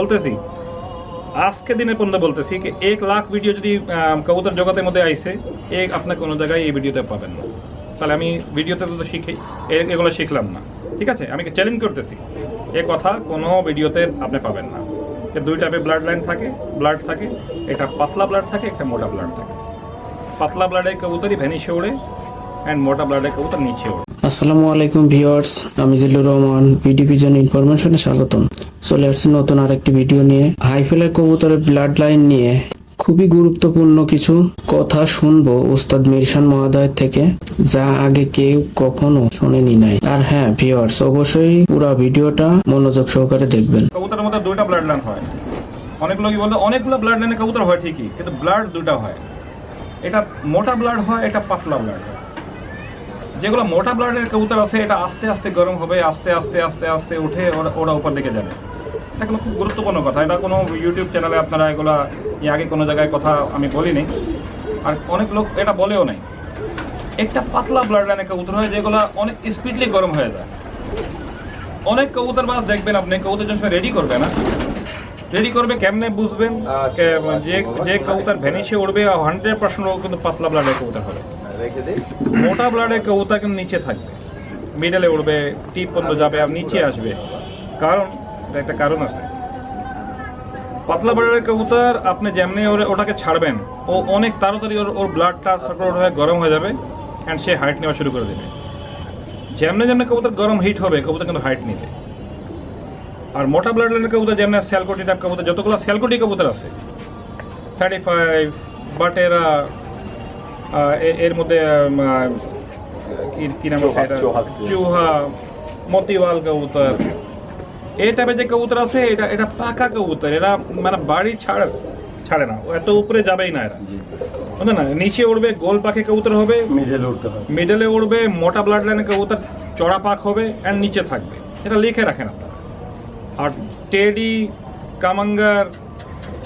বলতেছি? আজকে দিনের পর্যন্ত বলতেছি কি, এক লাখ ভিডিও যদি কবুতর জগতের মধ্যে আইসে এক আপনার কোনো জায়গায় এই ভিডিওতে পাবেন না। তাহলে আমি ভিডিওতে তো শিখি এগুলো শিখলাম না। ঠিক আছে? আমি চ্যালেঞ্জ করতেছি? এ কথা কোনো ভিডিওতে আপনি পাবেন না। দুই টাইপের ব্লাড লাইন থাকে ব্লাড থাকে, একটা পাতলা ব্লাড থাকে, একটা মোটা ব্লাড থাকে। পাতলা ব্লাডের কবুতরই ভ্যানিশে ওড়ে অ্যান্ড মোটা ব্লাডের কবুতর নিচে ওড়ে। আসসালামু আলাইকুম ভিউয়ার্স, আমি জিল্লুর রহমান বিডিভিজন ইনফরমেশনে স্বাগতম। চলে আসছি নতুন আরেকটি ভিডিও নিয়ে। হাইফেলের কবুতরের ব্লাড লাইন নিয়ে খুবই গুরুত্বপূর্ণ কিছু কথা শুনব উস্তাদ মিরশান মহোদয়ের থেকে, যা আগে কেউ কখনো শোনেনি নাই। আর হ্যাঁ ভিউয়ার্স, অবশ্যই পুরো ভিডিওটা মনোযোগ সহকারে দেখবেন। কবুতরের মধ্যে দুইটা ব্লাড লাইন হয়। অনেক লোকই বলতে অনেকগুলো ব্লাড লাইনে কবুতর হয় ঠিকই, কিন্তু ব্লাড দুটা হয়। এটা মোটা ব্লাড হয়, এটা পাতলা ব্লাড হয়। যেগুলো মোটা ব্লাডের কবুতর আছে এটা আস্তে আস্তে গরম হবে আস্তে আস্তে আস্তে আস্তে উঠে ওরা ওরা উপর দিকে যাবে। এটা কোনো খুব গুরুত্বপূর্ণ কথা। এটা কোনো ইউটিউব চ্যানেলে আপনারা এগুলো আগে কোনো জায়গায় কথা আমি বলিনি। আর অনেক লোক এটা বলেও নাই। একটা পাতলা ব্লাড লাইনের কবুতর হয় যেগুলো অনেক স্পিডলি গরম হয়ে যায়। অনেক কবুতর বাস দেখবেন আপনি কবুতর যখন রেডি করবে না রেডি করবে কেমনে বুঝবেন? কে- যে যে কবুতর ভ্যানিশে উঠবে হান্ড্রেড পার্সেন্ট কিন্তু পাতলা ব্লাডের কবুতর হবে। মোটা ব্লাডের কবুতর কিন্তু নিচে থাকবে। মিডলে উঠবে টিপ পর্যন্ত যাবে, আর নিচে আসবে। কারণ একটা কারণ আছে। পাতলা ব্লাডের কবুতর, আপনি যেমনি ওরে ওটাকে ছাড়বেন, ও অনেক তাড়াতাড়ি ওর ওর ব্লাডটা সার্কুলেট হয়ে গরম হয়ে যাবে অ্যান্ড সে হাইট নেওয়া শুরু করে দেবে। যেমনি যেমনি কবুতর গরম হিট হবে, কবুতর কিন্তু হাইট নিবে। আর মোটা ব্লাড লাইনের কবুতর যেমন স্যালকোটি টাইপ কবুতর, যতগুলো স্যালকোটি কবুতর আছে থার্টি ফাইভ বাটেরা এর মধ্যে কি- কি নাম আছে চুহা মতিওয়াল কবুতর। এই টাইপের যে কবুতর আছে এটা এটা পাকা কবুতর। এরা মানে বাড়ি ছাড়ে ছাড়ে না। ও এত উপরে যাবেই না এরা। বুঝলেন না? নিচে উঠবে গোল পাখি কবুতর হবে। মিডলে উঠতে হয় মিডলে উঠবে মোটা ব্লাড লাইনের কবুতর চড়া পাক হবে অ্যান্ড নিচে থাকবে। এটা লিখে রাখেন আপনারা। আর টেডি কামাঙ্গার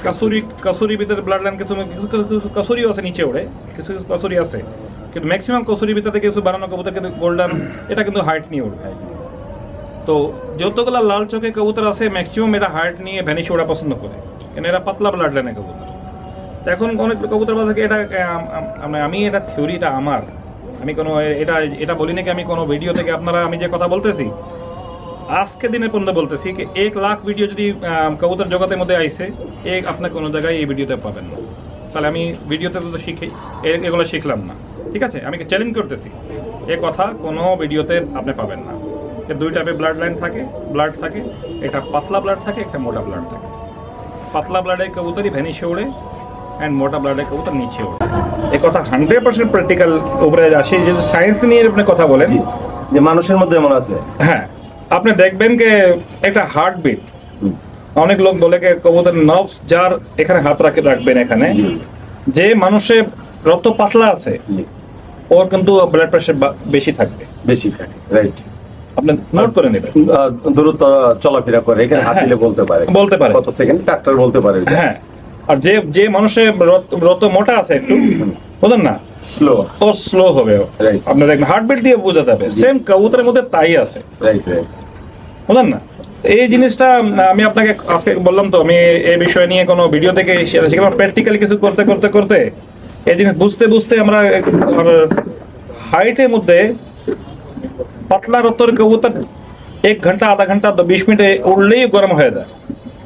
কাসুরি কাসুরি ভিতরে ব্লাড লাইন কিছু কিছু কিছু কাসুরিও আছে নিচে ওড়ে। কিছু কিছু কাসুরি আছে। কিন্তু ম্যাক্সিমাম কসুরি ভিতরে কিছু বানানো কবুতর কিন্তু গোল্ডেন এটা কিন্তু হাইট নিয়ে উঠবে তো যতগুলো লাল চোখে কবুতর আছে ম্যাক্সিমাম এটা হাইট নিয়ে ভ্যানিশ ওড়া পছন্দ করে। কেন এরা পাতলা ব্লাড লাইনের কবুতর। এখন অনেক কবুতর বাজ থাকে এটা আম, আম, এটা থিওরিটা আমার। আমি কোনো এটা এটা বলি নাকি আমি কোনো ভিডিও থেকে আপনারা আমি যে কথা বলতেছি আজকে দিনের পর্যন্ত বলতেছি কি এক লাখ ভিডিও যদি কবুতর জগতের মধ্যে আইছে এক আপনি কোনো জায়গায় এই ভিডিওতে পাবেন না। তাহলে আমি ভিডিওতে তো শিখি এ- এগুলো শিখলাম না। ঠিক আছে? আমি চ্যালেঞ্জ করতেছি। এ কথা কোনো ভিডিওতে আপনি পাবেন না। যে দুই টাইপের ব্লাড লাইন থাকে ব্লাড থাকে একটা পাতলা ব্লাড থাকে একটা মোটা ব্লাড থাকে। পাতলা ব্লাডের কবুতরই ভ্যানিশে ওড়ে অ্যান্ড মোটা ব্লাডের কবুতর নিচে ওড়ে। এ কথা হান্ড্রেড পার্সেন্ট প্র্যাকটিক্যাল উপরে আসে যে সায়েন্স নিয়ে আপনি কথা বলেন। যে মানুষের মধ্যে এমন আছে। হ্যাঁ। আপনি দেখবেন যে একটা হার্টবিট অনেক লোক বলে কবুতর নবস যার এখানে হাত রাখে রাখবেন এখানে। যে মানুষের রক্ত পাতলা আছে ওর কিন্তু ব্লাড প্রেশার বেশি থাকবে। বেশি থাকে রাইট আপনি নোট করে নেবেন। দ্রুত চলাফেরা করে এখানে হাত দিলে বলতে পারে। বলতে পারে। কত সেকেন্ড ডাক্তার বলতে পারে। হ্যাঁ। আর যে যে মানুষের রক্ত- রক্ত মোটা আছে একটু বুঝলেন না? স্লো ও স্লো হবে. আপনার হার্টবিট দিয়ে বোঝা যাবে সেম কবুতরের মধ্যে তাই আছে। রাইট রাইট বুঝলেন না? এই জিনিসটা আমি আপনাকে আজকে বললাম তো, আমি এই বিষয় নিয়ে কোনো ভিডিও থেকে শিখলাম প্র্যাকটিক্যালি কিছু করতে করতে করতে এই জিনিস বুঝতে বুঝতে আমরা হাইটের মধ্যে পাতলা রত্তর কবুতর এক ঘণ্টা, আধা ঘণ্টা বিশ মিনিটে উঠলেই গরম হয়ে যায়।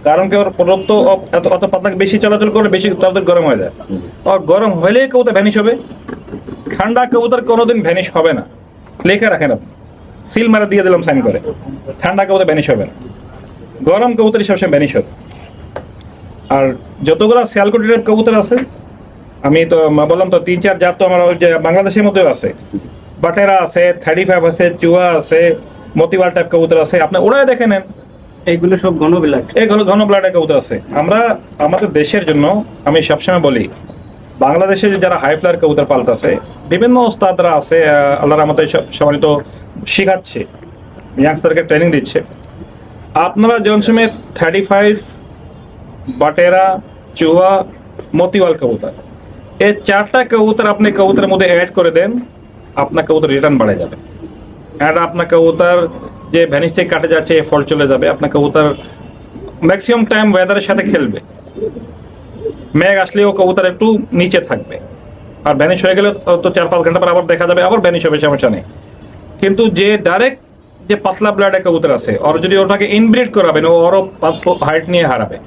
কারণ কি ওর রক্ত এত, অত পাতলা বেশি চলাচল করলে বেশি তাড়াতাড়ি গরম হয়ে যায়। আর গরম হলেই কবুতর ভ্যানিশ হবে। ঠান্ডা কবুতর কোনোদিন ভ্যানিশ হবে না। লেখা রাখেন আপনি। সিল মারা দিয়ে দিলাম সাইন করে। ঠান্ডা কবুতর ভ্যানিশ হবে না। গরম কবুতর সবসময় ভ্যানিশ হবে। আর যতগুলো শিয়ালকুটি টাইপ কবুতর আছে আমি তো বললাম তো তিন চার জাত তো আমার যে বাংলাদেশের মধ্যেও আছে। বাটেরা আছে থার্টি ফাইভ আছে চুয়া আছে মতিবাল টাইপ কবুতর আছে। আপনি ওরাই দেখে নেন। এইগুলো সব ঘন বিলাক এই ঘন ঘন ব্লাডের কবুতর আছে। আমরা আমাদের দেশের জন্য আমি সবসময় বলি বাংলাদেশে যারা হাই ফ্লায়ার কবুতর পাল্টাছে, বিভিন্ন ওস্তাদরা আছে আল্লাহর আমাদের তো শিখাচ্ছে ইয়াংস্টারকে ট্রেনিং দিচ্ছে। আপনারা যখন সময় থার্টি ফাইভ বাটেরা, চুয়া, মতিওয়াল কবুতর, এই চারটা কবুতর আপনি কবুতরের মধ্যে অ্যাড করে দেন, আপনার কবুতর রিটার্ন বাড়ে যাবে। অ্যান্ড আপনার কবুতর যে ভ্যানিস থেকে কাটে যাচ্ছে ফল চলে যাবে, আপনার কবুতর ম্যাক্সিমাম টাইম ওয়েদারের সাথে খেলবে। মেঘ আসলেও কবুতর একটু নিচে থাকবে। আর ব্যানিশ হয়ে গেলে তো চার পাঁচ ঘণ্টা পর আবার দেখা যাবে, আবার ব্যানিশ হবে সমস্যা নেই কিন্তু যে ডাইরেক্ট যে পাতলা ব্লাডের কবুতর আছে, ওর যদি ওটাকে ইনব্রিড করাবেন, ও ওরও হাইট নিয়ে হারাবে।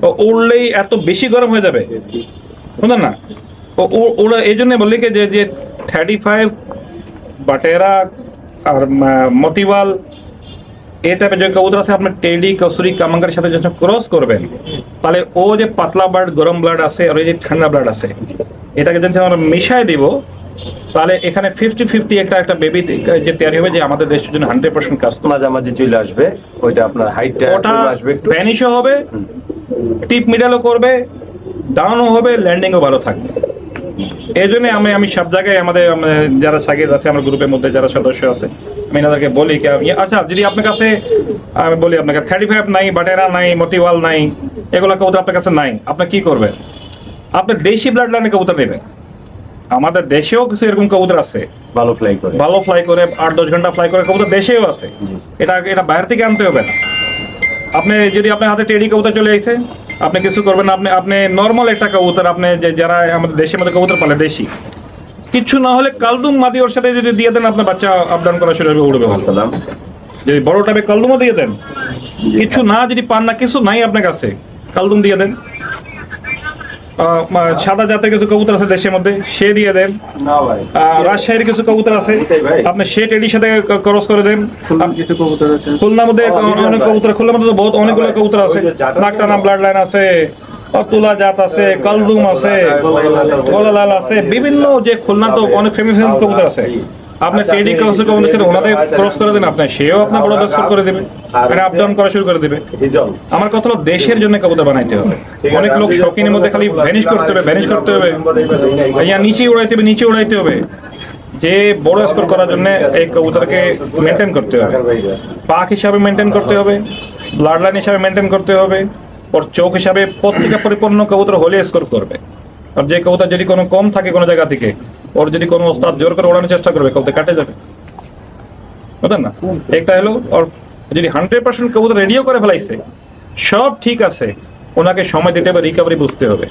তো উড়লেই এত বেশি গরম হয়ে যাবে। বুঝলেন না? ও ও- ওরা এই জন্য বললি যে যে থার্টি ফাইভ বাটেরা আর মতিওয়াল এই টাইপের যে কবুতর আছে আপনার টেডি কসুরি কামাঙ্গার সাথে যখন ক্রস করবেন তাহলে ও যে পাতলা ব্লাড গরম ব্লাড আছে আর যে ঠান্ডা ব্লাড আছে এটাকে যদি আমরা মিশাই দিব তাহলে এখানে ফিফটি ফিফটি একটা একটা বেবি যে তৈরি হবে যে আমাদের দেশের জন্য হান্ড্রেড পার্সেন্ট কাজ। মাঝামাঝি চলে আসবে ওইটা আপনার হাইটটা ওটা আসবে একটু। হবে টিপ মিডালও করবে ডাউনও হবে ল্যান্ডিংও ভালো থাকবে। এই জন্য আমি আমি সব জায়গায় আমাদের যারা সাকির আছে আমার গ্রুপের মধ্যে যারা সদস্য আছে আমি এনাদেরকে বলি আচ্ছা যদি আপনার কাছে আমি বলি আপনাকে থার্টি ফাইভ নাই বাটেরা নাই মতিওয়াল নাই এগুলো কবুতর আপনার কাছে নাই আপনি কি করবেন? আপনি দেশি ব্লাড লাইনে কবুতর নেবেন। আমাদের দেশেও কিছু এরকম কবুতর আছে। ভালো ফ্লাই করে। ভালো ফ্লাই করে আট দশ ঘণ্টা ফ্লাই করে কবুতর দেশেও আছে। এটা এটা বাইরে থেকে আনতে হবে না। আপনি যদি আপনার হাতে টেডি কবুতর চলে আসে আপনি কিছু করবেন না আপনি আপনি নর্মাল একটা কবুতর আপনি যে যারা আমাদের দেশের মধ্যে কবুতর পালে দেশি। কিছু না হলে কালদুম মাদি ওর সাথে যদি দিয়ে দেন আপনার বাচ্চা আপডাউন করা শুরু হবে উড়বে আসসালাম। যদি বড় টাইপের কালদুমও দিয়ে দেন। কিছু না যদি পান না কিছু নাই আপনার কাছে। কালদুম দিয়ে দেন। সাদা জাতের কিছু কবুতর আছে দেশের মধ্যে? সে দিয়ে দেন। রাজশাহীর কিছু কবুতর আছে? আপনি সে টেডির সাথে ক্রস করে দেন। কিছু কবুতর আছে। খুলনার মধ্যে অনেক কবুতর খুলনার মধ্যে বহুত অনেকগুলো কবুতর আছে। নাকটানা ব্লাড লাইন আছে অতুলা জাত আছে কালদুম আছে গোলালাল আছে বিভিন্ন যে খুলনা তো অনেক ফেমাস কবুতর আছে। আপনি টেডি ক্রস কবুতর ছিল ওনাদের ক্রস করে দেন আপনি সেও আপনার বড় শুরু করে দেবে মানে আপ ডাউন করা শুরু করে দেবে। আমার কথা হলো দেশের জন্য কবুতর বানাইতে হবে। অনেক লোক শৌখিনের মধ্যে খালি ভ্যানিশ করতে হবে ভ্যানিশ করতে হবে। ইয়া নিচে উড়াইতে হবে নিচে উড়াইতে হবে। যে বড় স্কোর করার জন্য এই কবুতরকে মেনটেন করতে হবে। পাক হিসাবে মেনটেন করতে হবে ব্লাড লাইন হিসাবে মেনটেন করতে হবে ওর চোখ হিসাবে প্রত্যেকটা পরিপূর্ণ কবুতর হলে স্কোর করবে। আর যে কবুতর যদি কোনো কম থাকে কোনো জায়গা থেকে ওর যদি কোনো ওস্তাদ জোর করে ওড়ানোর চেষ্টা করবে কবুতর কাটে যাবে। বুঝলেন না? একটা হলো ওর যদি হান্ড্রেড পার্সেন্ট কবুতর রেডিও করে ফেলাইছে সব ঠিক আছে ওনাকে সময় দিতে হবে রিকভারি বুঝতে হবে।